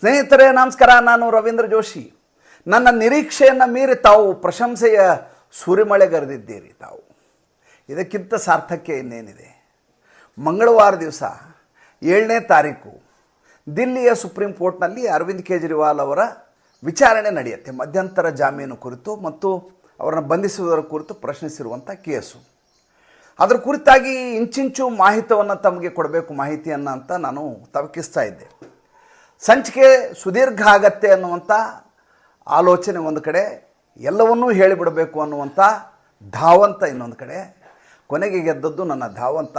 ಸ್ನೇಹಿತರೇ, ನಮಸ್ಕಾರ. ನಾನು ರವೀಂದ್ರ ಜೋಶಿ. ನನ್ನ ನಿರೀಕ್ಷೆಯನ್ನು ಮೀರಿ ತಾವು ಪ್ರಶಂಸೆಯ ಸುರಿಮಳೆಗರೆದಿದ್ದೀರಿ ತಾವು. ಇದಕ್ಕಿಂತ ಸಾರ್ಥಕ್ಯ ಇನ್ನೇನಿದೆ? ಮಂಗಳವಾರ ದಿವಸ ಏಳನೇ ತಾರೀಕು ದಿಲ್ಲಿಯ ಸುಪ್ರೀಂ ಕೋರ್ಟ್ನಲ್ಲಿ ಅರವಿಂದ್ ಕೇಜ್ರಿವಾಲ್ ಅವರ ವಿಚಾರಣೆ ನಡೆಯುತ್ತೆ. ಮಧ್ಯಂತರ ಜಾಮೀನು ಕುರಿತು ಮತ್ತು ಅವರನ್ನು ಬಂಧಿಸುವುದರ ಕುರಿತು ಪ್ರಶ್ನಿಸಿರುವಂಥ ಕೇಸು. ಅದರ ಕುರಿತಾಗಿ ಇಂಚಿಂಚು ಮಾಹಿತವನ್ನು ತಮಗೆ ಕೊಡಬೇಕು, ಮಾಹಿತಿಯನ್ನು ಅಂತ ನಾನು ತವಕಿಸ್ತಾ ಇದ್ದೆ. ಸಂಚಿಕೆ ಸುದೀರ್ಘ ಆಗತ್ತೆ ಅನ್ನುವಂಥ ಆಲೋಚನೆ ಒಂದು ಕಡೆ, ಎಲ್ಲವನ್ನೂ ಹೇಳಿಬಿಡಬೇಕು ಅನ್ನುವಂಥ ಧಾವಂತ ಇನ್ನೊಂದು ಕಡೆ. ಕೊನೆಗೆ ಗೆದ್ದದ್ದು ನನ್ನ ಧಾವಂತ.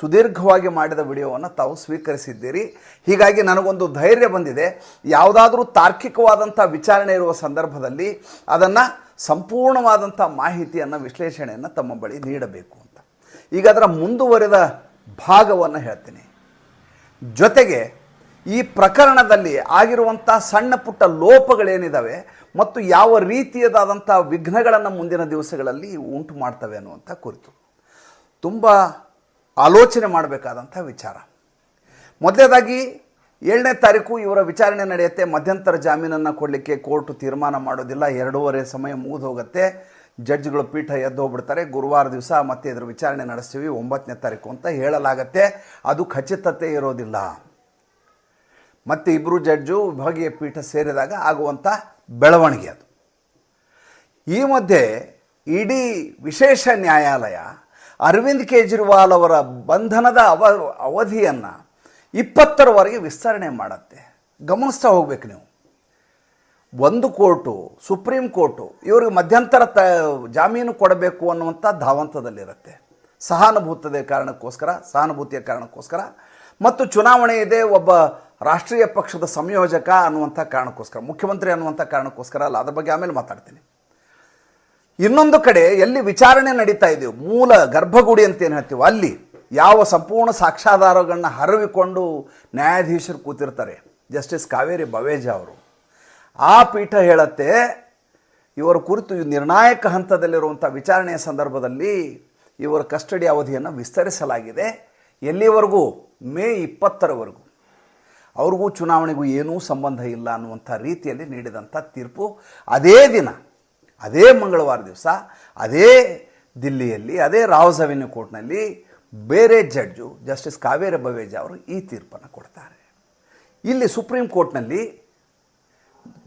ಸುದೀರ್ಘವಾಗಿ ಮಾಡಿದ ವಿಡಿಯೋವನ್ನು ತಾವು ಸ್ವೀಕರಿಸಿದ್ದೀರಿ. ಹೀಗಾಗಿ ನನಗೊಂದು ಧೈರ್ಯ ಬಂದಿದೆ. ಯಾವುದಾದ್ರೂ ತಾರ್ಕಿಕವಾದಂಥ ವಿಚಾರಣೆ ಇರುವ ಸಂದರ್ಭದಲ್ಲಿ ಅದನ್ನು ಸಂಪೂರ್ಣವಾದಂಥ ಮಾಹಿತಿಯನ್ನು, ವಿಶ್ಲೇಷಣೆಯನ್ನು ತಮ್ಮ ಬಳಿ ನೀಡಬೇಕು ಅಂತ. ಈಗ ಅದರ ಮುಂದುವರೆದ ಭಾಗವನ್ನು ಹೇಳ್ತೀನಿ. ಜೊತೆಗೆ ಈ ಪ್ರಕರಣದಲ್ಲಿ ಆಗಿರುವಂಥ ಸಣ್ಣ ಪುಟ್ಟ ಲೋಪಗಳೇನಿದ್ದಾವೆ ಮತ್ತು ಯಾವ ರೀತಿಯದಾದಂಥ ವಿಘ್ನಗಳನ್ನು ಮುಂದಿನ ದಿವಸಗಳಲ್ಲಿ ಉಂಟು ಮಾಡ್ತವೆ ಅನ್ನುವಂಥ ಕುರಿತು ತುಂಬ ಆಲೋಚನೆ ಮಾಡಬೇಕಾದಂಥ ವಿಚಾರ. ಮೊದಲನೇದಾಗಿ ಏಳನೇ ತಾರೀಕು ಇವರ ವಿಚಾರಣೆ ನಡೆಯುತ್ತೆ. ಮಧ್ಯಂತರ ಜಾಮೀನನ್ನು ಕೊಡಲಿಕ್ಕೆ ಕೋರ್ಟು ತೀರ್ಮಾನ ಮಾಡೋದಿಲ್ಲ. ಎರಡೂವರೆ ಸಮಯ ಮುಗಿದು ಹೋಗುತ್ತೆ. ಜಡ್ಜ್ಗಳು ಪೀಠ ಎದ್ದು ಹೋಗ್ಬಿಡ್ತಾರೆ. ಗುರುವಾರ ದಿವಸ ಮತ್ತೆ ಇದರ ವಿಚಾರಣೆ ನಡೆಸ್ತೀವಿ. ಒಂಬತ್ತನೇ ತಾರೀಕು ಅಂತ ಹೇಳಲಾಗತ್ತೆ. ಅದು ಖಚಿತತೆ ಇರೋದಿಲ್ಲ. ಮತ್ತು ಇಬ್ಬರು ಜಡ್ಜು ವಿಭಾಗೀಯ ಪೀಠ ಸೇರಿದಾಗ ಆಗುವಂಥ ಬೆಳವಣಿಗೆ ಅದು. ಈ ಮಧ್ಯೆ ಇಡೀ ವಿಶೇಷ ನ್ಯಾಯಾಲಯ ಅರವಿಂದ್ ಕೇಜ್ರಿವಾಲ್ ಅವರ ಬಂಧನದ ಅವ, ಅವಧಿಯನ್ನು ಇಪ್ಪತ್ತರವರೆಗೆ ವಿಸ್ತರಣೆ ಮಾಡುತ್ತೆ. ಗಮನಿಸ್ತಾ ಹೋಗ್ಬೇಕು ನೀವು. ಒಂದು ಕೋರ್ಟು, ಸುಪ್ರೀಂ ಕೋರ್ಟು, ಇವ್ರಿಗೆ ಮಧ್ಯಂತರ ತ, ಜಾಮೀನು ಕೊಡಬೇಕು ಅನ್ನುವಂಥ ಧಾವಂತದಲ್ಲಿರುತ್ತೆ. ಸಹಾನುಭೂತದ ಕಾರಣಕ್ಕೋಸ್ಕರ, ಸಹಾನುಭೂತಿಯ ಕಾರಣಕ್ಕೋಸ್ಕರ, ಮತ್ತು ಚುನಾವಣೆ ಇದೆ, ಒಬ್ಬ ರಾಷ್ಟ್ರೀಯ ಪಕ್ಷದ ಸಂಯೋಜಕ ಅನ್ನುವಂಥ ಕಾರಣಕ್ಕೋಸ್ಕರ, ಮುಖ್ಯಮಂತ್ರಿ ಅನ್ನುವಂಥ ಕಾರಣಕ್ಕೋಸ್ಕರ ಅಲ್ಲ, ಅದ್ರ ಬಗ್ಗೆ ಆಮೇಲೆ ಮಾತಾಡ್ತೀನಿ. ಇನ್ನೊಂದು ಕಡೆ ಎಲ್ಲಿ ವಿಚಾರಣೆ ನಡೀತಾ ಇದೆಯೋ, ಮೂಲ ಗರ್ಭಗುಡಿ ಅಂತ ಏನು ಹೇಳ್ತೀವೋ, ಅಲ್ಲಿ ಯಾವ ಸಂಪೂರ್ಣ ಸಾಕ್ಷ್ಯಾಧಾರಗಳನ್ನ ಹರವಿಕೊಂಡು ನ್ಯಾಯಾಧೀಶರು ಕೂತಿರ್ತಾರೆ, ಜಸ್ಟಿಸ್ ಕಾವೇರಿ ಬವೇಜ ಅವರು. ಆ ಪೀಠ ಹೇಳತ್ತೆ, ಇವರ ಕುರಿತು ನಿರ್ಣಾಯಕ ಹಂತದಲ್ಲಿರುವಂಥ ವಿಚಾರಣೆಯ ಸಂದರ್ಭದಲ್ಲಿ ಇವರ ಕಸ್ಟಡಿ ಅವಧಿಯನ್ನು ವಿಸ್ತರಿಸಲಾಗಿದೆ. ಎಲ್ಲಿವರೆಗೂ? ಮೇ ಇಪ್ಪತ್ತರವರೆಗೂ. ಅವ್ರಿಗೂ ಚುನಾವಣೆಗೂ ಏನೂ ಸಂಬಂಧ ಇಲ್ಲ ಅನ್ನುವಂಥ ರೀತಿಯಲ್ಲಿ ನೀಡಿದಂಥ ತೀರ್ಪು. ಅದೇ ದಿನ, ಅದೇ ಮಂಗಳವಾರ ದಿವಸ, ಅದೇ ದಿಲ್ಲಿಯಲ್ಲಿ, ಅದೇ ರಾವ್ಸ್ ಅವೆನ್ಯೂ ಕೋರ್ಟ್ನಲ್ಲಿ ಬೇರೆ ಜಡ್ಜು ಜಸ್ಟಿಸ್ ಕಾವೇರಿ ಬವೇಜ ಅವರು ಈ ತೀರ್ಪನ್ನು ಕೊಡ್ತಾರೆ. ಇಲ್ಲಿ ಸುಪ್ರೀಂ ಕೋರ್ಟ್ನಲ್ಲಿ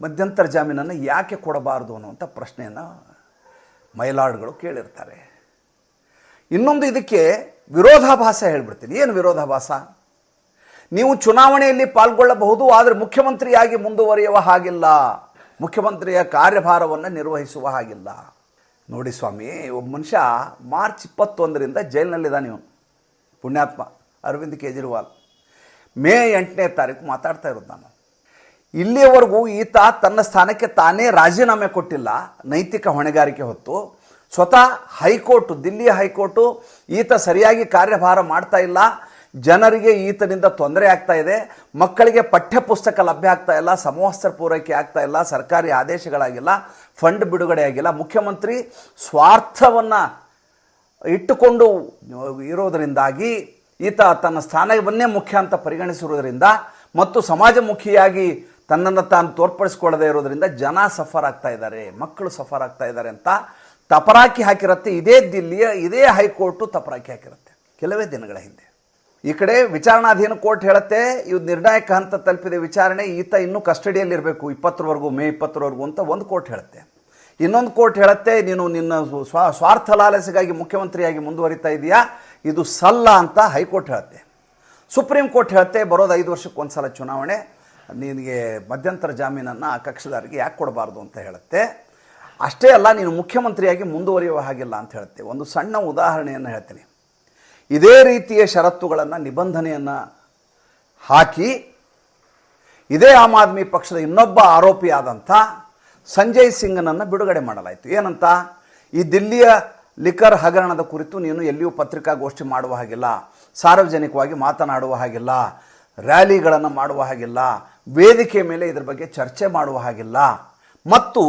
ಮಧ್ಯಂತರ ಜಾಮೀನನ್ನು ಯಾಕೆ ಕೊಡಬಾರದು ಅನ್ನುವಂಥ ಪ್ರಶ್ನೆಯನ್ನು ಮೈಲಾಡ್ಗಳು ಕೇಳಿರ್ತಾರೆ. ಇನ್ನೊಂದು ಇದಕ್ಕೆ ವಿರೋಧಾಭಾಸ ಹೇಳ್ಬಿಡ್ತೀನಿ. ಏನು ವಿರೋಧಾಭಾಸ? ನೀವು ಚುನಾವಣೆಯಲ್ಲಿ ಪಾಲ್ಗೊಳ್ಳಬಹುದು, ಆದರೆ ಮುಖ್ಯಮಂತ್ರಿಯಾಗಿ ಮುಂದುವರಿಯುವ ಹಾಗಿಲ್ಲ. ಮುಖ್ಯಮಂತ್ರಿಯ ಕಾರ್ಯಭಾರವನ್ನು ನಿರ್ವಹಿಸುವ ಹಾಗಿಲ್ಲ. ನೋಡಿ ಸ್ವಾಮಿ, ಒಬ್ಬ ಮನುಷ್ಯ ಮಾರ್ಚ್ ಇಪ್ಪತ್ತೊಂದರಿಂದ ಜೈಲಿನಲ್ಲಿದ್ದಾನೆ ಇವನು. ಪುಣ್ಯಾತ್ಮ, ಅರವಿಂದ್ ಕೇಜ್ರಿವಾಲ್. ಮೇ ಎಂಟನೇ ತಾರೀಕು ಮಾತಾಡ್ತಾ ಇರೋದು ನಾನು. ಇಲ್ಲಿಯವರೆಗೂ ಈತ ತನ್ನ ಸ್ಥಾನಕ್ಕೆ ತಾನೇ ರಾಜೀನಾಮೆ ಕೊಟ್ಟಿಲ್ಲ. ನೈತಿಕ ಹೊಣೆಗಾರಿಕೆ ಹೊತ್ತು. ಸ್ವತಃ ಹೈಕೋರ್ಟು, ದಿಲ್ಲಿ ಹೈಕೋರ್ಟು ಈತ ಸರಿಯಾಗಿ ಕಾರ್ಯಭಾರ ಮಾಡ್ತಾ ಇಲ್ಲ. ಜನರಿಗೆ ಈತನಿಂದ ತೊಂದರೆ ಆಗ್ತಾ ಇದೆ, ಮಕ್ಕಳಿಗೆ ಪಠ್ಯಪುಸ್ತಕ ಲಭ್ಯ ಆಗ್ತಾ ಇಲ್ಲ, ಸಮವಸ್ತ್ರ ಪೂರೈಕೆ ಆಗ್ತಾ ಇಲ್ಲ, ಸರ್ಕಾರಿ ಆದೇಶಗಳಾಗಿಲ್ಲ, ಫಂಡ್ ಬಿಡುಗಡೆ ಆಗಿಲ್ಲ. ಮುಖ್ಯಮಂತ್ರಿ ಸ್ವಾರ್ಥವನ್ನು ಇಟ್ಟುಕೊಂಡು ಇರೋದರಿಂದಾಗಿ ಈತ ತನ್ನ ಸ್ಥಾನವನ್ನೇ ಮುಖ್ಯ ಅಂತ ಪರಿಗಣಿಸಿರುವುದರಿಂದ ಮತ್ತು ಸಮಾಜಮುಖಿಯಾಗಿ ತನ್ನನ್ನು ತಾನು ತೋರ್ಪಡಿಸ್ಕೊಳ್ಳದೇ ಇರೋದರಿಂದ ಜನ ಸಫರ್ ಆಗ್ತಾ ಇದ್ದಾರೆ, ಮಕ್ಕಳು ಸಫರ್ ಆಗ್ತಾ ಇದ್ದಾರೆ ಅಂತ ತಪರಾಕಿ ಹಾಕಿರುತ್ತೆ. ಇದೇ ದಿಲ್ಲಿಯ, ಇದೇ ಹೈಕೋರ್ಟು ತಪರಾಕಿ ಹಾಕಿರುತ್ತೆ. ಕೆಲವೇ ದಿನಗಳ ಹಿಂದೆ. ಈ ಕಡೆ ವಿಚಾರಣಾಧೀನ ಕೋರ್ಟ್ ಹೇಳುತ್ತೆ ಇದು ನಿರ್ಣಾಯಕ ಹಂತ ತಲುಪಿದೆ ವಿಚಾರಣೆ ಈತ ಇನ್ನೂ ಕಸ್ಟಡಿಯಲ್ಲಿರಬೇಕು, ಇಪ್ಪತ್ತರವರೆಗೂ, ಮೇ ಇಪ್ಪತ್ತರವರೆಗೂ ಅಂತ ಒಂದು ಕೋರ್ಟ್ ಹೇಳುತ್ತೆ. ಇನ್ನೊಂದು ಕೋರ್ಟ್ ಹೇಳುತ್ತೆ, ನೀನು ನಿನ್ನ ಸ್ವ, ಸ್ವಾರ್ಥ ಲಾಲಸೆಗಾಗಿ ಮುಖ್ಯಮಂತ್ರಿಯಾಗಿ ಮುಂದುವರಿತಾ ಇದೆಯಾ? ಇದು ಸಲ್ಲ ಅಂತ ಹೈಕೋರ್ಟ್ ಹೇಳುತ್ತೆ. ಸುಪ್ರೀಂ ಕೋರ್ಟ್ ಹೇಳುತ್ತೆ, ಬರೋದು ಐದು ವರ್ಷಕ್ಕೆ ಒಂದು ಸಲ ಚುನಾವಣೆ, ನಿನಗೆ ಮಧ್ಯಂತರ ಜಾಮೀನನ್ನು ಆ ಕಕ್ಷದಾರಿಗೆ ಯಾಕೆ ಕೊಡಬಾರ್ದು ಅಂತ ಹೇಳುತ್ತೆ. ಅಷ್ಟೇ ಅಲ್ಲ, ನೀನು ಮುಖ್ಯಮಂತ್ರಿಯಾಗಿ ಮುಂದುವರಿಯುವ ಹಾಗಿಲ್ಲ ಅಂತ ಹೇಳುತ್ತೆ. ಒಂದು ಸಣ್ಣ ಉದಾಹರಣೆಯನ್ನು ಹೇಳ್ತೀನಿ. ಇದೇ ರೀತಿಯ ಷರತ್ತುಗಳನ್ನು, ನಿಬಂಧನೆಯನ್ನು ಹಾಕಿ, ಇದೇ ಆಮ್ ಆದ್ಮಿ ಪಕ್ಷದ ಇನ್ನೊಬ್ಬ ಆರೋಪಿಯಾದಂಥ ಸಂಜಯ್ ಸಿಂಗ್ನನ್ನು ಬಿಡುಗಡೆ ಮಾಡಲಾಯಿತು. ಏನಂತ? ಈ ದಿಲ್ಲಿಯ ಲಿಕರ್ ಹಗರಣದ ಕುರಿತು ನೀನು ಎಲ್ಲಿಯೂ ಪತ್ರಿಕಾಗೋಷ್ಠಿ ಮಾಡುವ ಹಾಗಿಲ್ಲ, ಸಾರ್ವಜನಿಕವಾಗಿ ಮಾತನಾಡುವ ಹಾಗಿಲ್ಲ, ರ್ಯಾಲಿಗಳನ್ನು ಮಾಡುವ ಹಾಗಿಲ್ಲ, ವೇದಿಕೆ ಮೇಲೆ ಇದರ ಬಗ್ಗೆ ಚರ್ಚೆ ಮಾಡುವ ಹಾಗಿಲ್ಲ, ಮತ್ತು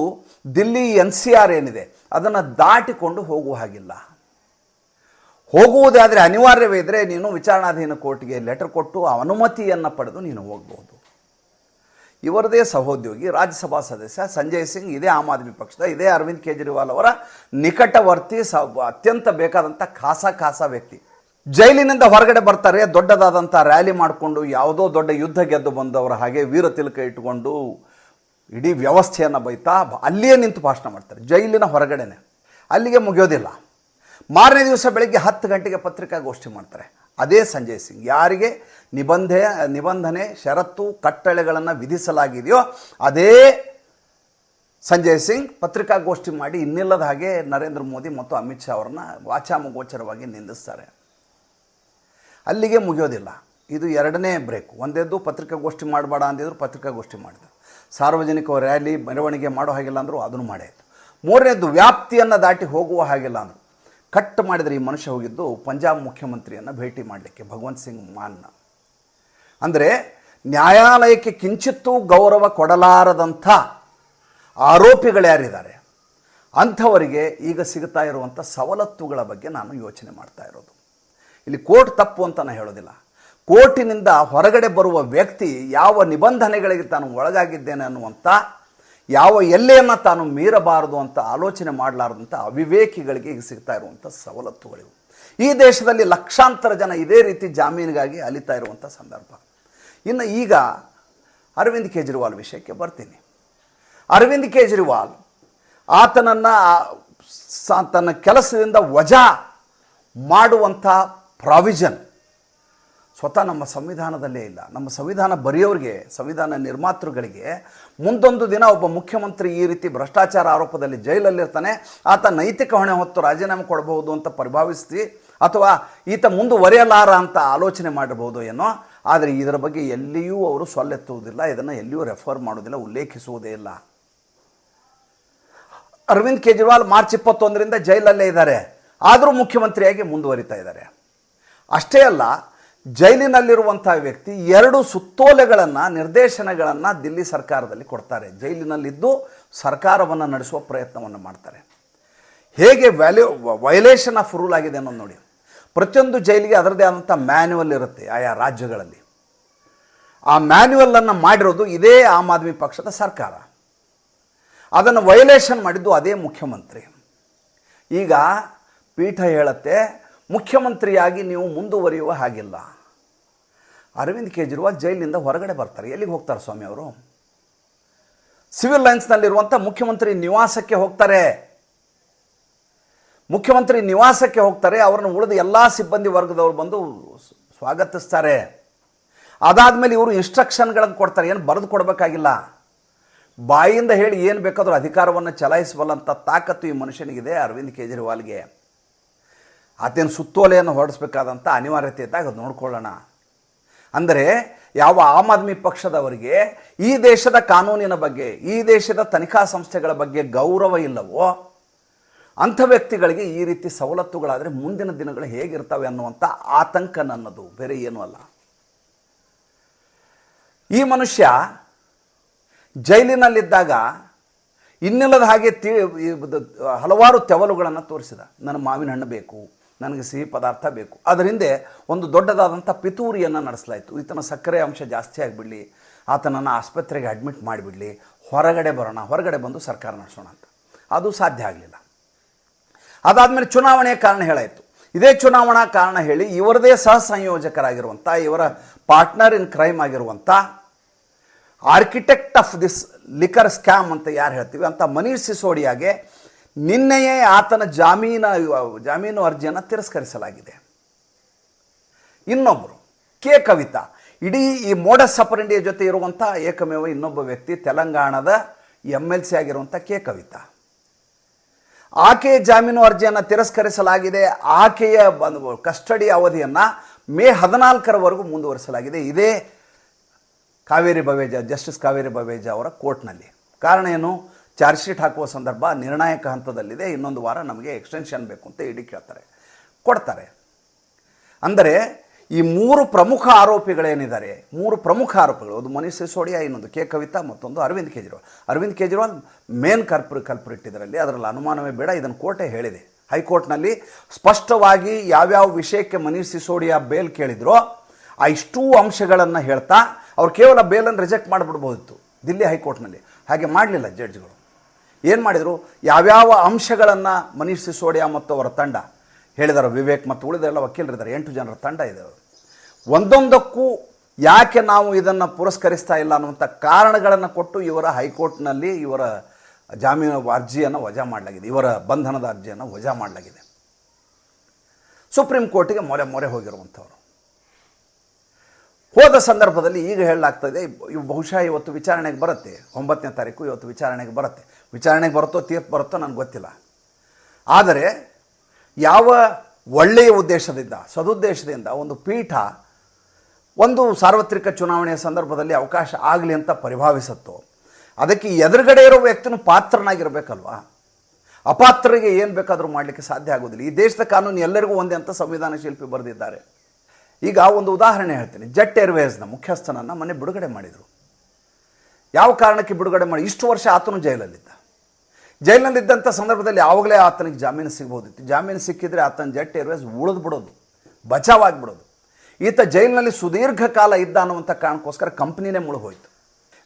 ದಿಲ್ಲಿ ಎನ್ ಸಿ ಆರ್ ಏನಿದೆ, ಅದನ್ನು ದಾಟಿಕೊಂಡು ಹೋಗುವ ಹಾಗಿಲ್ಲ. ಹೋಗುವುದಾದರೆ ಅನಿವಾರ್ಯವೇ ಇದ್ದರೆ ನೀನು ವಿಚಾರಣಾಧೀನ ಕೋರ್ಟ್ಗೆ ಲೆಟರ್ ಕೊಟ್ಟು ಅನುಮತಿಯನ್ನು ಪಡೆದು ನೀನು ಹೋಗ್ಬೋದು. ಇವರದೇ ಸಹೋದ್ಯೋಗಿ, ರಾಜ್ಯಸಭಾ ಸದಸ್ಯ ಸಂಜಯ್ ಸಿಂಗ್, ಇದೇ ಆಮ್ ಆದ್ಮಿ ಪಕ್ಷದ, ಇದೇ ಅರವಿಂದ್ ಕೇಜ್ರಿವಾಲ್ ಅವರ ನಿಕಟವರ್ತಿ ಸ, ಅತ್ಯಂತ ಬೇಕಾದಂಥ ಖಾಸ ಖಾಸ ವ್ಯಕ್ತಿ. ಜೈಲಿನಿಂದ ಹೊರಗಡೆ ಬರ್ತಾರೆ ದೊಡ್ಡದಾದಂಥ ರ್ಯಾಲಿ ಮಾಡಿಕೊಂಡು ಯಾವುದೋ ದೊಡ್ಡ ಯುದ್ಧ ಗೆದ್ದು ಬಂದವರ ಹಾಗೆ ವೀರ ತಿಲಕ ಇಟ್ಟುಕೊಂಡು ಇಡೀ ವ್ಯವಸ್ಥೆಯನ್ನು ಬೈತಾ ಅಲ್ಲಿಯೇ ನಿಂತು ಭಾಷಣ ಮಾಡ್ತಾರೆ, ಜೈಲಿನ ಹೊರಗಡೆನೆ. ಅಲ್ಲಿಗೆ ಮುಗಿಯೋದಿಲ್ಲ. ಮಾರನೇ ದಿವಸ ಬೆಳಗ್ಗೆ ಹತ್ತು ಗಂಟೆಗೆ ಪತ್ರಿಕಾಗೋಷ್ಠಿ ಮಾಡ್ತಾರೆ. ಅದೇ ಸಂಜಯ್ ಸಿಂಗ್. ಯಾರಿಗೆ ನಿಬಂಧೆ, ನಿಬಂಧನೆ, ಷರತ್ತು, ಕಟ್ಟಳೆಗಳನ್ನು ವಿಧಿಸಲಾಗಿದೆಯೋ ಅದೇ ಸಂಜಯ್ ಸಿಂಗ್ ಪತ್ರಿಕಾಗೋಷ್ಠಿ ಮಾಡಿ ಇನ್ನಿಲ್ಲದ ಹಾಗೆ ನರೇಂದ್ರ ಮೋದಿ ಮತ್ತು ಅಮಿತ್ ಶಾ ಅವರನ್ನ ವಾಚಾಮಗೋಚರವಾಗಿ ನಿಂದಿಸ್ತಾರೆ. ಅಲ್ಲಿಗೆ ಮುಗಿಯೋದಿಲ್ಲ. ಇದು ಎರಡನೇ ಬ್ರೇಕ್. ಒಂದೇದ್ದು ಪತ್ರಿಕಾಗೋಷ್ಠಿ ಮಾಡಬೇಡ ಅಂದಿದ್ರು ಪತ್ರಿಕಾಗೋಷ್ಠಿ ಮಾಡಿದ್ರು. ಸಾರ್ವಜನಿಕ ರ್ಯಾಲಿ, ಮೆರವಣಿಗೆ ಮಾಡೋ ಹಾಗಿಲ್ಲ ಅಂದರು ಅದನ್ನು ಮಾಡಾಯಿತು ಮೂರನೇದು ವ್ಯಾಪ್ತಿಯನ್ನು ದಾಟಿ ಹೋಗುವ ಹಾಗಿಲ್ಲ ಅಂದರು. ಕಟ್ ಮಾಡಿದರೆ ಈ ಮನುಷ್ಯ ಹೋಗಿದ್ದು ಪಂಜಾಬ್ ಮುಖ್ಯಮಂತ್ರಿಯನ್ನು ಭೇಟಿ ಮಾಡಲಿಕ್ಕೆ, ಭಗವಂತ್ ಸಿಂಗ್ ಮಾನ್ನ. ಅಂದರೆ ನ್ಯಾಯಾಲಯಕ್ಕೆ ಕಿಂಚಿತ್ತೂ ಗೌರವ ಕೊಡಲಾರದಂಥ ಆರೋಪಿಗಳ್ಯಾರಿದ್ದಾರೆ ಅಂಥವರಿಗೆ ಈಗ ಸಿಗ್ತಾ ಇರುವಂಥ ಸವಲತ್ತುಗಳ ಬಗ್ಗೆ ನಾನು ಯೋಚನೆ ಮಾಡ್ತಾ ಇರೋದು. ಇಲ್ಲಿ ಕೋರ್ಟ್ ತಪ್ಪು ಅಂತ ನಾನು ಹೇಳೋದಿಲ್ಲ. ಕೋರ್ಟಿನಿಂದ ಹೊರಗಡೆ ಬರುವ ವ್ಯಕ್ತಿ ಯಾವ ನಿಬಂಧನೆಗಳಿಗೆ ತಾನು ಒಳಗಾಗಿದ್ದೇನೆ ಅನ್ನುವಂಥ ಯಾವ ಎಲ್ಲೆಯನ್ನು ತಾನು ಮೀರಬಾರದು ಅಂತ ಆಲೋಚನೆ ಮಾಡಲಾರದಂಥ ಅವಿವೇಕಿಗಳಿಗೆ ಈಗ ಸಿಗ್ತಾ ಇರುವಂಥ ಸವಲತ್ತುಗಳಿವು. ಈ ದೇಶದಲ್ಲಿ ಲಕ್ಷಾಂತರ ಜನ ಇದೇ ರೀತಿ ಜಾಮೀನಿಗಾಗಿ ಅಲಿತಾ ಇರುವಂಥ ಸಂದರ್ಭ. ಇನ್ನು ಈಗ ಅರವಿಂದ್ ಕೇಜ್ರಿವಾಲ್ ವಿಷಯಕ್ಕೆ ಬರ್ತೀನಿ. ಅರವಿಂದ್ ಕೇಜ್ರಿವಾಲ್ ಆತನನ್ನು ತನ್ನ ಕೆಲಸದಿಂದ ವಜಾ ಮಾಡುವಂಥ ಪ್ರಾವಿಷನ್ ಸ್ವತಃ ನಮ್ಮ ಸಂವಿಧಾನದಲ್ಲೇ ಇಲ್ಲ. ನಮ್ಮ ಸಂವಿಧಾನ ಬರೆಯೋರಿಗೆ, ಸಂವಿಧಾನ ನಿರ್ಮಾತೃಗಳಿಗೆ ಮುಂದೊಂದು ದಿನ ಒಬ್ಬ ಮುಖ್ಯಮಂತ್ರಿ ಈ ರೀತಿ ಭ್ರಷ್ಟಾಚಾರ ಆರೋಪದಲ್ಲಿ ಜೈಲಲ್ಲಿರ್ತಾನೆ. ಆತ ನೈತಿಕ ಹೊಣೆ ಹೊತ್ತು ರಾಜೀನಾಮೆ ಕೊಡಬಹುದು ಅಂತ ಪರಿಭಾವಿಸ್ತಿ, ಅಥವಾ ಈತ ಮುಂದುವರೆಯಲಾರ ಅಂತ ಆಲೋಚನೆ ಮಾಡಬಹುದು ಏನೋ. ಆದರೆ ಇದರ ಬಗ್ಗೆ ಎಲ್ಲಿಯೂ ಅವರು ಸೊಲ್ಲೆತ್ತುವುದಿಲ್ಲ, ಇದನ್ನು ಎಲ್ಲಿಯೂ ರೆಫರ್ ಮಾಡೋದಿಲ್ಲ ಉಲ್ಲೇಖಿಸುವುದೇ ಇಲ್ಲ. ಅರವಿಂದ್ ಕೇಜ್ರಿವಾಲ್ ಮಾರ್ಚ್ ಇಪ್ಪತ್ತೊಂದರಿಂದ ಜೈಲಲ್ಲೇ ಇದ್ದಾರೆ. ಆದರೂ ಮುಖ್ಯಮಂತ್ರಿಯಾಗಿ ಮುಂದುವರಿತಾ ಇದ್ದಾರೆ. ಅಷ್ಟೇ ಅಲ್ಲ ಜೈಲಿನಲ್ಲಿರುವಂಥ ವ್ಯಕ್ತಿ ಎರಡು ಸುತ್ತೋಲೆಗಳನ್ನು, ನಿರ್ದೇಶನಗಳನ್ನು ದಿಲ್ಲಿ ಸರ್ಕಾರದಲ್ಲಿ ಕೊಡ್ತಾರೆ. ಜೈಲಿನಲ್ಲಿದ್ದು ಸರ್ಕಾರವನ್ನು ನಡೆಸುವ ಪ್ರಯತ್ನವನ್ನು ಮಾಡ್ತಾರೆ. ಹೇಗೆ ವ್ಯಾಲ್ಯೂ ವೈಲೇಷನ್ ಆಫ್ ರೂಲ್ ಆಗಿದೆ ಅನ್ನೋದು ನೋಡಿ. ಪ್ರತಿಯೊಂದು ಜೈಲಿಗೆ ಅದರದೇ ಆದಂಥ ಮ್ಯಾನ್ಯುವಲ್ ಇರುತ್ತೆ ಆಯಾ ರಾಜ್ಯಗಳಲ್ಲಿ. ಆ ಮ್ಯಾನ್ಯುವಲನ್ನು ಮಾಡಿರೋದು ಇದೇ ಆಮ್ ಆದ್ಮಿ ಪಕ್ಷದ ಸರ್ಕಾರ. ಅದನ್ನು ವೈಲೇಷನ್ ಮಾಡಿದ್ದು ಅದೇ ಮುಖ್ಯಮಂತ್ರಿ. ಈಗ ಪೀಠ ಹೇಳುತ್ತೆ, ಮುಖ್ಯಮಂತ್ರಿಯಾಗಿ ನೀವು ಮುಂದುವರಿಯುವ ಹಾಗಿಲ್ಲ. ಅರವಿಂದ್ ಕೇಜ್ರಿವಾಲ್ ಜೈಲಿನಿಂದ ಹೊರಗಡೆ ಬರ್ತಾರೆ. ಎಲ್ಲಿಗೆ ಹೋಗ್ತಾರೆ ಸ್ವಾಮಿ ಅವರು? ಸಿವಿಲ್ ಲೈನ್ಸ್ನಲ್ಲಿರುವಂಥ ಮುಖ್ಯಮಂತ್ರಿ ನಿವಾಸಕ್ಕೆ ಹೋಗ್ತಾರೆ. ಮುಖ್ಯಮಂತ್ರಿ ನಿವಾಸಕ್ಕೆ ಹೋಗ್ತಾರೆ. ಅವ್ರನ್ನ ಉಳಿದ ಎಲ್ಲ ಸಿಬ್ಬಂದಿ ವರ್ಗದವರು ಬಂದು ಸ್ವಾಗತಿಸ್ತಾರೆ ಸ್ವಾಗತಿಸ್ತಾರೆ. ಅದಾದಮೇಲೆ ಇವರು ಇನ್ಸ್ಟ್ರಕ್ಷನ್ಗಳನ್ನು ಕೊಡ್ತಾರೆ. ಏನು ಬರೆದು ಕೊಡಬೇಕಾಗಿಲ್ಲ. ಬಾಯಿಂದ ಹೇಳಿ ಏನು ಬೇಕಾದರೂ ಅಧಿಕಾರವನ್ನು ಚಲಾಯಿಸಬಲ್ಲಂಥ ತಾಕತ್ತು ಈ ಮನುಷ್ಯನಿಗಿದೆ ಅರವಿಂದ್ ಕೇಜ್ರಿವಾಲ್ಗೆ. ಆತೇನು ಸುತ್ತೋಲೆಯನ್ನು ಹೊರಡಿಸ್ಬೇಕಾದಂಥ ಅನಿವಾರ್ಯತೆ ಇದ್ದಾಗ ಅದು ನೋಡ್ಕೊಳ್ಳೋಣ. ಅಂದರೆ ಯಾವ ಆಮ್ ಆದ್ಮಿ ಪಕ್ಷದವರಿಗೆ ಈ ದೇಶದ ಕಾನೂನಿನ ಬಗ್ಗೆ, ಈ ದೇಶದ ತನಿಖಾ ಸಂಸ್ಥೆಗಳ ಬಗ್ಗೆ ಗೌರವ ಇಲ್ಲವೋ, ಅಂಥ ವ್ಯಕ್ತಿಗಳಿಗೆ ಈ ರೀತಿ ಸವಲತ್ತುಗಳಾದರೆ ಮುಂದಿನ ದಿನಗಳು ಹೇಗಿರ್ತವೆ ಅನ್ನುವಂಥ ಆತಂಕ ನನ್ನದು, ಬೇರೆ ಏನೂ ಅಲ್ಲ. ಈ ಮನುಷ್ಯ ಜೈಲಿನಲ್ಲಿದ್ದಾಗ ಇನ್ನಿಲ್ಲದ ಹಾಗೆ ತಿ ಹಲವಾರು ತೆವಲುಗಳನ್ನು ತೋರಿಸಿದ. ನನ್ನ ಮಾವಿನ ಹಣ್ಣು ಬೇಕು ನನಗೆ ಸಿಹಿ ಪದಾರ್ಥ ಬೇಕು. ಅದರಿಂದ ಒಂದು ದೊಡ್ಡದಾದಂಥ ಪಿತೂರಿಯನ್ನು ನಡೆಸಲಾಯಿತು. ಈತನ ಸಕ್ಕರೆ ಅಂಶ ಜಾಸ್ತಿ ಆಗಿಬಿಡಲಿ, ಆತನನ್ನು ಆಸ್ಪತ್ರೆಗೆ ಅಡ್ಮಿಟ್ ಮಾಡಿಬಿಡಲಿ, ಹೊರಗಡೆ ಬರೋಣ, ಹೊರಗಡೆ ಬಂದು ಸರ್ಕಾರ ನಡೆಸೋಣ ಅಂತ. ಅದು ಸಾಧ್ಯ ಆಗಲಿಲ್ಲ. ಅದಾದಮೇಲೆ ಚುನಾವಣೆಯ ಕಾರಣ ಹೇಳಾಯಿತು. ಇದೇ ಚುನಾವಣಾ ಕಾರಣ ಹೇಳಿ ಇವರದೇ ಸಹ ಸಂಯೋಜಕರಾಗಿರುವಂಥ ಇವರ ಪಾರ್ಟ್ನರ್ ಇನ್ ಕ್ರೈಮ್ ಆಗಿರುವಂಥ architect of this liquor scam ಅಂತ ಯಾರು ಹೇಳ್ತೀವಿ? ಅಂತ ಮನೀಶ್ ಸಿಸೋಡಿಯಾಗೆ ನಿನ್ನೆಯೇ ಆತನ ಜಾಮೀನ, ಜಾಮೀನು ಅರ್ಜಿಯನ್ನು ತಿರಸ್ಕರಿಸಲಾಗಿದೆ. ಇನ್ನೊಬ್ಬರು ಕೆ. ಕವಿತಾ. ಇಡೀ ಈ ಮೋಡ ಸಪರಂಡಿಯ ಜೊತೆ ಇರುವಂಥ ಏಕಮೇವ ಇನ್ನೊಬ್ಬ ವ್ಯಕ್ತಿ, ತೆಲಂಗಾಣದ ಎಂ ಎಲ್ ಸಿ ಆಗಿರುವಂಥ ಕೆ. ಕವಿತಾ. ಆಕೆಯ ಜಾಮೀನು ಅರ್ಜಿಯನ್ನು ತಿರಸ್ಕರಿಸಲಾಗಿದೆ. ಆಕೆಯ ಕಸ್ಟಡಿ ಅವಧಿಯನ್ನು ಮೇ ಹದಿನಾಲ್ಕರವರೆಗೂ ಮುಂದುವರಿಸಲಾಗಿದೆ. ಇದೇ ಕಾವೇರಿ ಬವೇಜ ಜಸ್ಟಿಸ್ ಕಾವೇರಿ ಬವೇಜ ಅವರ ಕೋರ್ಟ್ನಲ್ಲಿ. ಕಾರಣ ಏನು? ಚಾರ್ಜ್ ಶೀಟ್ ಹಾಕುವ ಸಂದರ್ಭ ನಿರ್ಣಾಯಕ ಹಂತದಲ್ಲಿದೆ, ಇನ್ನೊಂದು ವಾರ ನಮಗೆ ಎಕ್ಸ್ಟೆನ್ಷನ್ ಬೇಕು ಅಂತ ಇಡಿ ಕೇಳ್ತಾರೆ. ಕೊಡ್ತಾರೆ. ಅಂದರೆ ಈ ಮೂರು ಪ್ರಮುಖ ಆರೋಪಿಗಳೇನಿದ್ದಾರೆ, ಮೂರು ಪ್ರಮುಖ ಆರೋಪಿಗಳು, ಒಂದು ಮನೀಷ್ ಸಿಸೋಡಿಯಾ, ಇನ್ನೊಂದು ಕೆ ಕವಿತಾ, ಮತ್ತೊಂದು ಅರವಿಂದ್ ಕೇಜ್ರಿವಾಲ್. ಅರವಿಂದ್ ಕೇಜ್ರಿವಾಲ್ ಮೇನ್ ಕಲ್ಪ್ರಿ ಕಲ್ಪ್ರಿಟ್ ಇದರಲ್ಲಿ ಅದರಲ್ಲಿ ಅನುಮಾನವೇ ಬೇಡ, ಇದನ್ನು ಕೋರ್ಟೇ ಹೇಳಿದೆ. ಹೈಕೋರ್ಟ್ನಲ್ಲಿ ಸ್ಪಷ್ಟವಾಗಿ ಯಾವ್ಯಾವ ವಿಷಯಕ್ಕೆ ಮನೀಷ್ ಸಿಸೋಡಿಯಾ ಬೇಲ್ ಕೇಳಿದ್ರೋ, ಆ ಇಷ್ಟೂ ಅಂಶಗಳನ್ನು ಹೇಳ್ತಾ, ಅವ್ರು ಕೇವಲ ಬೇಲನ್ನು ರಿಜೆಕ್ಟ್ ಮಾಡಿಬಿಡ್ಬೋದಿತ್ತು, ದಿಲ್ಲಿ ಹೈಕೋರ್ಟ್ನಲ್ಲಿ. ಹಾಗೆ ಮಾಡಲಿಲ್ಲ ಜಡ್ಜ್ಗಳು. ಏನು ಮಾಡಿದರು? ಯಾವ್ಯಾವ ಅಂಶಗಳನ್ನು ಮನೀಶ್ ಸಿಸೋಡಿಯಾ ಮತ್ತು ಅವರ ತಂಡ ಹೇಳಿದಾರೆ, ವಿವೇಕ್ ಮತ್ತು ಉಳಿದೆಲ್ಲ ವಕೀಲರಿದ್ದಾರೆ, ಎಂಟು ಜನರ ತಂಡ ಇದೆ. ಒಂದೊಂದಕ್ಕೂ ಯಾಕೆ ನಾವು ಇದನ್ನು ಪುರಸ್ಕರಿಸ್ತಾ ಇಲ್ಲ ಅನ್ನುವಂಥ ಕಾರಣಗಳನ್ನು ಕೊಟ್ಟು ಇವರ ಹೈಕೋರ್ಟ್ನಲ್ಲಿ ಇವರ ಜಾಮೀನು ಅರ್ಜಿಯನ್ನು ವಜಾ ಮಾಡಲಾಗಿದೆ, ಇವರ ಬಂಧನದ ಅರ್ಜಿಯನ್ನು ವಜಾ ಮಾಡಲಾಗಿದೆ. ಸುಪ್ರೀಂ ಕೋರ್ಟಿಗೆ ಮೊರೆ ಮೊರೆ ಹೋಗಿರುವಂಥವ್ರು. ಹೋದ ಸಂದರ್ಭದಲ್ಲಿ ಈಗ ಹೇಳಲಾಗ್ತದೆ ಬಹುಶಃ ಇವತ್ತು ವಿಚಾರಣೆಗೆ ಬರುತ್ತೆ, ಒಂಬತ್ತನೇ ತಾರೀಕು ಇವತ್ತು ವಿಚಾರಣೆಗೆ ಬರುತ್ತೆ. ವಿಚಾರಣೆಗೆ ಬರುತ್ತೋ, ತೀರ್ಪು ಬರುತ್ತೋ ನನಗೆ ಗೊತ್ತಿಲ್ಲ. ಆದರೆ ಯಾವ ಒಳ್ಳೆಯ ಉದ್ದೇಶದಿಂದ, ಸದುದ್ದೇಶದಿಂದ ಒಂದು ಪೀಠ ಒಂದು ಸಾರ್ವತ್ರಿಕ ಚುನಾವಣೆಯ ಸಂದರ್ಭದಲ್ಲಿ ಅವಕಾಶ ಆಗಲಿ ಅಂತ ಪರಿಭಾವಿಸುತ್ತೋ, ಅದಕ್ಕೆ ಎದುರುಗಡೆ ಇರೋ ವ್ಯಕ್ತಿನೂ ಪಾತ್ರನಾಗಿರಬೇಕಲ್ವಾ? ಅಪಾತ್ರರಿಗೆ ಏನು ಬೇಕಾದರೂ ಮಾಡಲಿಕ್ಕೆ ಸಾಧ್ಯ ಆಗೋದಿಲ್ಲ ಈ ದೇಶದ ಕಾನೂನು ಎಲ್ಲರಿಗೂ ಒಂದೇ ಅಂತ ಸಂವಿಧಾನ ಶಿಲ್ಪಿ ಬರೆದಿದ್ದಾರೆ. ಈಗ ಒಂದು ಉದಾಹರಣೆ ಹೇಳ್ತೀನಿ. ಜೆಟ್ ಏರ್ವೇಸ್ನ ಮುಖ್ಯಸ್ಥನನ್ನು ಮೊನ್ನೆ ಬಿಡುಗಡೆ ಮಾಡಿದರು. ಯಾವ ಕಾರಣಕ್ಕೆ ಬಿಡುಗಡೆ ಮಾಡಿ? ಇಷ್ಟು ವರ್ಷ ಆತನು ಜೈಲಲ್ಲಿದ್ದ. ಜೈಲಲ್ಲಿದ್ದಂಥ ಸಂದರ್ಭದಲ್ಲಿ ಯಾವಾಗಲೇ ಆತನಿಗೆ ಜಾಮೀನು ಸಿಗ್ಬೋದಿತ್ತು. ಜಾಮೀನು ಸಿಕ್ಕಿದರೆ ಆತನ ಜೆಟ್ ಏರ್ವೇಸ್ ಉಳಿದು ಬಿಡೋದು, ಬಚಾವಾಗಿಬಿಡೋದು. ಈತ ಜೈಲಿನಲ್ಲಿ ಸುದೀರ್ಘ ಕಾಲ ಇದ್ದ ಅನ್ನುವಂಥ ಕಾರಣಕ್ಕೋಸ್ಕರ ಕಂಪ್ನಿನೇ ಮುಳುಗೋಯ್ತು.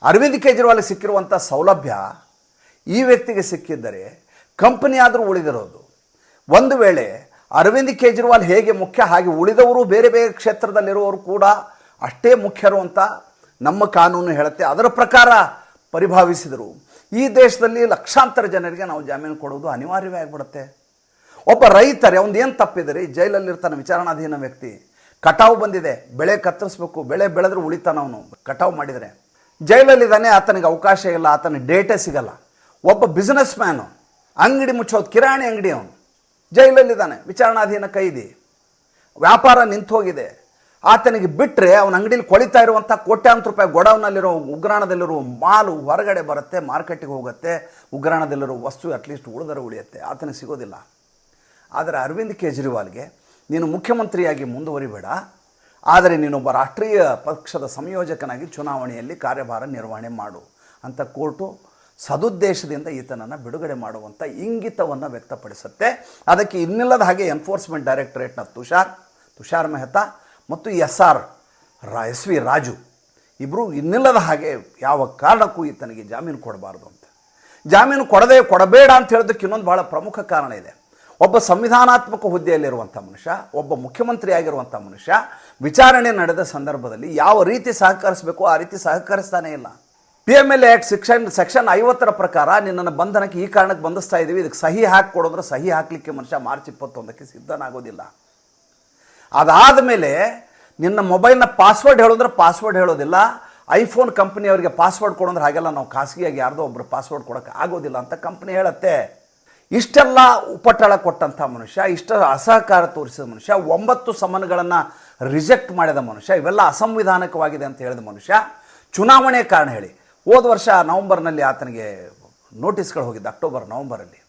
ಅರವಿಂದ್ ಕೇಜ್ರಿವಾಲ್ ಸಿಕ್ಕಿರುವಂಥ ಸೌಲಭ್ಯ ಈ ವ್ಯಕ್ತಿಗೆ ಸಿಕ್ಕಿದ್ದರೆ ಕಂಪ್ನಿ ಆದರೂ ಉಳಿದಿರೋದು. ಒಂದು ವೇಳೆ ಅರವಿಂದ್ ಕೇಜ್ರಿವಾಲ್ ಹೇಗೆ ಮುಖ್ಯ ಹಾಗೆ ಉಳಿದವರು ಬೇರೆ ಬೇರೆ ಕ್ಷೇತ್ರದಲ್ಲಿರುವವರು ಕೂಡ ಅಷ್ಟೇ ಮುಖ್ಯರು ಅಂತ ನಮ್ಮ ಕಾನೂನು ಹೇಳುತ್ತೆ, ಅದರ ಪ್ರಕಾರ ಪರಿಭಾವಿಸಿದರು. ಈ ದೇಶದಲ್ಲಿ ಲಕ್ಷಾಂತರ ಜನರಿಗೆ ನಾವು ಜಾಮೀನು ಕೊಡೋದು ಅನಿವಾರ್ಯವೇ ಆಗಿಬಿಡುತ್ತೆ. ಒಬ್ಬ ರೈತರೇ, ಒಂದು ಏನು ತಪ್ಪಿದರೆ ಜೈಲಲ್ಲಿರ್ತಾನೆ ವಿಚಾರಣಾಧೀನ ವ್ಯಕ್ತಿ. ಕಟಾವು ಬಂದಿದೆ, ಬೆಳೆ ಕತ್ತರಿಸ್ಬೇಕು, ಬೆಳೆ ಬೆಳೆದ್ರೆ ಉಳಿತಾನ ಅವನು. ಕಟಾವು ಮಾಡಿದರೆ. ಜೈಲಲ್ಲಿದ್ದಾನೆ, ಆತನಿಗೆ ಅವಕಾಶ ಇಲ್ಲ, ಆತನ ಡೇಟೇ ಸಿಗಲ್ಲ. ಒಬ್ಬ ಬಿಸ್ನೆಸ್ ಮ್ಯಾನು ಅಂಗಡಿ ಮುಚ್ಚೋದು, ಕಿರಾಣಿ ಅಂಗಡಿ ಅವನು. ಜೈಲಲ್ಲಿದ್ದಾನೆ, ವಿಚಾರಣಾಧೀನ ಕೈದಿ. ವ್ಯಾಪಾರ ನಿಂತು ಹೋಗಿದೆ ಆತನಿಗೆ ಬಿಟ್ಟರೆ ಅವನ ಅಂಗಡಿಲಿ ಕೊಳಿತಾ ಇರುವಂಥ ಕೋಟ್ಯಾಂತರ ರೂಪಾಯಿ ಗೊಡೌನಲ್ಲಿರೋ ಉಗ್ರಾಣದಲ್ಲಿರೋ ಮಾಲು ಹೊರಗಡೆ ಬರುತ್ತೆ, ಮಾರ್ಕೆಟಿಗೆ ಹೋಗುತ್ತೆ, ಉಗ್ರಾಣದಲ್ಲಿರೋ ವಸ್ತು ಅಟ್ಲೀಸ್ಟ್ ಉಳಿದರೆ ಉಳಿಯುತ್ತೆ. ಆತನಿಗೆ ಸಿಗೋದಿಲ್ಲ. ಆದರೆ ಅರವಿಂದ್ ಕೇಜ್ರಿವಾಲ್ಗೆ, ನೀನು ಮುಖ್ಯಮಂತ್ರಿಯಾಗಿ ಮುಂದುವರಿಬೇಡ. ಆದರೆ ನೀನೊಬ್ಬ ರಾಷ್ಟ್ರೀಯ ಪಕ್ಷದ ಸಂಯೋಜಕನಾಗಿ ಚುನಾವಣೆಯಲ್ಲಿ ಕಾರ್ಯಭಾರ ನಿರ್ವಹಣೆ ಮಾಡು ಅಂತ ಕೋರ್ಟು ಸದುದ್ದೇಶದಿಂದ ಈತನನ್ನು ಬಿಡುಗಡೆ ಮಾಡುವಂಥ ಇಂಗಿತವನ್ನು ವ್ಯಕ್ತಪಡಿಸುತ್ತೆ. ಅದಕ್ಕೆ ಇನ್ನಿಲ್ಲದ ಹಾಗೆ ಎನ್ಫೋರ್ಸ್ಮೆಂಟ್ ಡೈರೆಕ್ಟರೇಟ್ನ ತುಷಾರ್ ತುಷಾರ್ ಮೆಹ್ತಾ ಮತ್ತು ಎಸ್ ಆರ್ ರಾ ಎಸ್ ವಿ ರಾಜು ಇಬ್ಬರು ಇನ್ನಿಲ್ಲದ ಹಾಗೆ ಯಾವ ಕಾರಣಕ್ಕೂ ಈತನಿಗೆ ಜಾಮೀನು ಕೊಡಬಾರ್ದು ಅಂತ. ಜಾಮೀನು ಕೊಡದೆ ಕೊಡಬೇಡ ಅಂತ ಹೇಳೋದಕ್ಕೆ ಇನ್ನೊಂದು ಬಹಳ ಪ್ರಮುಖ ಕಾರಣ ಇದೆ. ಒಬ್ಬ ಸಂವಿಧಾನಾತ್ಮಕ ಹುದ್ದೆಯಲ್ಲಿರುವಂಥ ಮನುಷ್ಯ, ಒಬ್ಬ ಮುಖ್ಯಮಂತ್ರಿ ಆಗಿರುವಂಥ ಮನುಷ್ಯ ವಿಚಾರಣೆ ನಡೆದ ಸಂದರ್ಭದಲ್ಲಿ ಯಾವ ರೀತಿ ಸಹಕರಿಸಬೇಕು ಆ ರೀತಿ ಸಹಕರಿಸ್ತಾನೇ ಇಲ್ಲ. P M L act section section ಐವತ್ತರ ಪ್ರಕಾರ ನಿನ್ನನ್ನು ಬಂಧನಕ್ಕೆ ಈ ಕಾರಣಕ್ಕೆ ಬಂಧಿಸ್ತಾ ಇದ್ದೀವಿ ಇದಕ್ಕೆ ಸಹಿ ಹಾಕಿ ಕೊಡೋದ್ರೆ ಸಹಿ ಹಾಕಲಿಕ್ಕೆ ಮನುಷ್ಯ ಮಾರ್ಚ್ ಇಪ್ಪತ್ತೊಂದಕ್ಕೆ ಸಿದ್ಧನಾಗೋದಿಲ್ಲ. ಅದಾದ ಮೇಲೆ ನಿನ್ನ ಮೊಬೈಲ್ನ ಪಾಸ್ವರ್ಡ್ ಹೇಳೋದ್ರೆ ಪಾಸ್ವರ್ಡ್ ಹೇಳೋದಿಲ್ಲ. ಐಫೋನ್ ಕಂಪ್ನಿಯವರಿಗೆ ಪಾಸ್ವರ್ಡ್ ಕೊಡೋದ್ರೆ ಹಾಗೆಲ್ಲ ನಾವು ಖಾಸಗಿಯಾಗಿ ಯಾರ್ದೋ ಒಬ್ಬರು ಪಾಸ್ವರ್ಡ್ ಕೊಡೋಕೆ ಆಗೋದಿಲ್ಲ ಅಂತ ಕಂಪ್ನಿ ಹೇಳುತ್ತೆ. ಇಷ್ಟೆಲ್ಲ ಉಪಟಳ ಕೊಟ್ಟಂಥ ಮನುಷ್ಯ, ಇಷ್ಟ ಅಸಹಕಾರ ತೋರಿಸಿದ ಮನುಷ್ಯ, ಒಂಬತ್ತು ಸಮನ್ಗಳನ್ನು ರಿಜೆಕ್ಟ್ ಮಾಡಿದ ಮನುಷ್ಯ, ಇವೆಲ್ಲ ಅಸಂವಿಧಾನಿಕವಾಗಿದೆ ಅಂತ ಹೇಳಿದ ಮನುಷ್ಯ. ಚುನಾವಣೆ ಕಾರಣ ಹೇಳಿ. ಹೋದ ವರ್ಷ ನವಂಬರ್ನಲ್ಲಿ ಆತನಿಗೆ ನೋಟಿಸ್ಗಳು ಹೋಗಿದ್ದ, ಅಕ್ಟೋಬರ್, ನವಂಬರಲ್ಲಿ.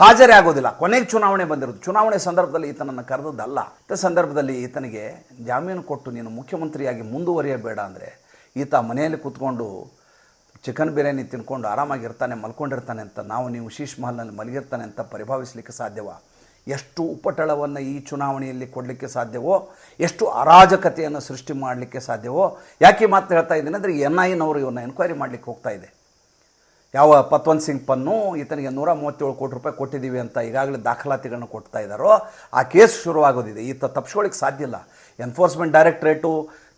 ಹಾಜರೇ ಆಗೋದಿಲ್ಲ ಕೊನೆಗೆ ಚುನಾವಣೆ ಬಂದಿರೋದು. ಚುನಾವಣೆ ಸಂದರ್ಭದಲ್ಲಿ ಈತನನ್ನು ಕರೆದದ್ದಲ್ಲ. ಇಂಥ ಸಂದರ್ಭದಲ್ಲಿ ಈತನಿಗೆ ಜಾಮೀನು ಕೊಟ್ಟು ನೀನು ಮುಖ್ಯಮಂತ್ರಿಯಾಗಿ ಮುಂದುವರಿಯಬೇಡ ಅಂದರೆ ಈತ ಮನೆಯಲ್ಲಿ ಕೂತ್ಕೊಂಡು ಚಿಕನ್ ಬಿರಿಯಾನಿ ತಿನ್ಕೊಂಡು ಆರಾಮಾಗಿರ್ತಾನೆ, ಮಲ್ಕೊಂಡಿರ್ತಾನೆ ಅಂತ ನಾವು ನೀವು ಶೀಶ್ ಮಹಲ್ನಲ್ಲಿ ಮಲಗಿರ್ತಾನೆ ಅಂತ ಪರಿಭಾವಿಸಲಿಕ್ಕೆ ಸಾಧ್ಯವ? ಎಷ್ಟು ಉಪಟಳವನ್ನು ಈ ಚುನಾವಣೆಯಲ್ಲಿ ಕೊಡಲಿಕ್ಕೆ ಸಾಧ್ಯವೋ? ಎಷ್ಟು ಅರಾಜಕತೆಯನ್ನು ಸೃಷ್ಟಿ ಮಾಡಲಿಕ್ಕೆ ಸಾಧ್ಯವೋ? ಯಾಕೆ ಮಾತು ಹೇಳ್ತಾ ಇದ್ದೀನಿ ಅಂದರೆ ಎನ್ ಐನವರು ಇವನ್ನ ಎನ್ಕ್ವೈರಿ ಮಾಡಲಿಕ್ಕೆ ಹೋಗ್ತಾ ಇದೆ. ಯಾವ ಪತ್ವಂತ್ ಸಿಂಗ್ ಪನ್ನು ಈತನಿಗೆ ನೂರ ಮೂವತ್ತೇಳು ಕೋಟಿ ರೂಪಾಯಿ ಕೊಟ್ಟಿದ್ದೀವಿ ಅಂತ ಈಗಾಗಲೇ ದಾಖಲಾತಿಗಳನ್ನ ಕೊಡ್ತಾ ಇದ್ದಾರೋ ಆ ಕೇಸ್ ಶುರುವಾಗೋದಿದೆ. ಈತ ತಪ್ಪಿಸ್ಕೊಳ್ಳಿಕ್ಕೆ ಸಾಧ್ಯ ಇಲ್ಲ. ಎನ್ಫೋರ್ಸ್ಮೆಂಟ್ ಡೈರೆಕ್ಟ್ರೇಟು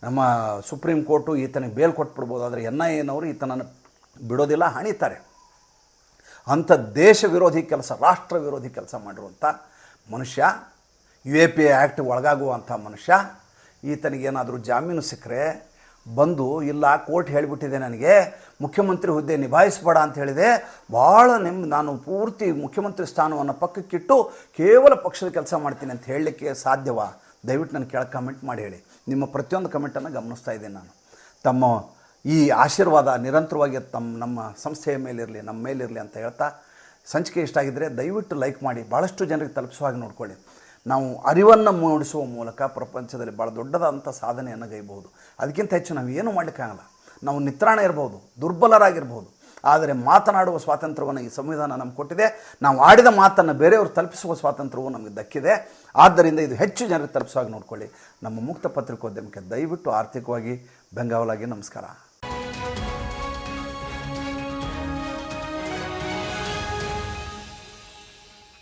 ನಮ್ಮ ಸುಪ್ರೀಂ ಕೋರ್ಟು ಈತನಿಗೆ ಬೇಲ್ ಕೊಟ್ಬಿಡ್ಬೋದು. ಆದರೆ ಎನ್ ಐ ಎನವರು ಈತನನ್ನು ಬಿಡೋದಿಲ್ಲ, ಹಣಿತಾರೆ. ಅಂಥ ದೇಶ ವಿರೋಧಿ ಕೆಲಸ, ರಾಷ್ಟ್ರ ವಿರೋಧಿ ಕೆಲಸ ಮಾಡಿರುವಂಥ ಮನುಷ್ಯ, U A P A act ಒಳಗಾಗುವಂಥ ಮನುಷ್ಯ, ಈತನಿಗೇನಾದರೂ ಜಾಮೀನು ಸಿಕ್ಕರೆ ಬಂದು ಇಲ್ಲ, ಕೋರ್ಟ್ ಹೇಳಿಬಿಟ್ಟಿದೆ ನನಗೆ, ಮುಖ್ಯಮಂತ್ರಿ ಹುದ್ದೆ ನಿಭಾಯಿಸಬೇಡ ಅಂತ ಹೇಳಿದೆ. ಭಾಳ ನಿಮ್ಮ ನಾನು ಪೂರ್ತಿ ಮುಖ್ಯಮಂತ್ರಿ ಸ್ಥಾನವನ್ನು ಪಕ್ಕಕ್ಕಿಟ್ಟು ಕೇವಲ ಪಕ್ಷದ ಕೆಲಸ ಮಾಡ್ತೀನಿ ಅಂತ ಹೇಳಲಿಕ್ಕೆ ಸಾಧ್ಯವಾ? ದಯವಿಟ್ಟು ನನಗೆ ಕೆಳಗೆ ಕಮೆಂಟ್ ಮಾಡಿ ಹೇಳಿ. ನಿಮ್ಮ ಪ್ರತಿಯೊಂದು ಕಮೆಂಟನ್ನು ಗಮನಿಸ್ತಾ ಇದ್ದೀನಿ ನಾನು. ತಮ್ಮ ಈ ಆಶೀರ್ವಾದ ನಿರಂತರವಾಗಿ ತಮ್ಮ ನಮ್ಮ ಸಂಸ್ಥೆಯ ಮೇಲಿರಲಿ, ನಮ್ಮ ಮೇಲಿರಲಿ ಅಂತ ಹೇಳ್ತಾ, ಸಂಚಿಕೆ ಇಷ್ಟ ಆಗಿದ್ದರೆ ದಯವಿಟ್ಟು ಲೈಕ್ ಮಾಡಿ. ಭಾಳಷ್ಟು ಜನರಿಗೆ ತಲುಪಿಸುವಾಗಿ ನೋಡ್ಕೊಳ್ಳಿ. ನಾವು ಅರಿವನ್ನು ಮೂಡಿಸುವ ಮೂಲಕ ಪ್ರಪಂಚದಲ್ಲಿ ಭಾಳ ದೊಡ್ಡದಾದಂಥ ಸಾಧನೆಯನ್ನು ಗೈಬಹುದು. ಅದಕ್ಕಿಂತ ಹೆಚ್ಚು ನಾವು ಏನು ಮಾಡಲಿಕ್ಕಾಗಲ್ಲ ನಾವು ನಿತ್ರಾಣ ಇರ್ಬೋದು, ದುರ್ಬಲರಾಗಿರ್ಬೋದು. ಆದರೆ ಮಾತನಾಡುವ ಸ್ವಾತಂತ್ರ್ಯವನ್ನು ಈ ಸಂವಿಧಾನ ನಮ್ಗೆ ಕೊಟ್ಟಿದೆ. ನಾವು ಆಡಿದ ಮಾತನ್ನು ಬೇರೆಯವರು ತಲುಪಿಸುವ ಸ್ವಾತಂತ್ರ್ಯವು ನಮಗೆ ದಕ್ಕಿದೆ. ಆದ್ದರಿಂದ ಇದು ಹೆಚ್ಚು ಜನರಿಗೆ ತಲುಪಿಸುವಾಗ ನೋಡ್ಕೊಳ್ಳಿ. ನಮ್ಮ ಮುಕ್ತ ಪತ್ರಿಕೋದ್ಯಮಕ್ಕೆ ದಯವಿಟ್ಟು ಆರ್ಥಿಕವಾಗಿ ಬೆಂಗಾವಲಾಗಿ ನಮಸ್ಕಾರ.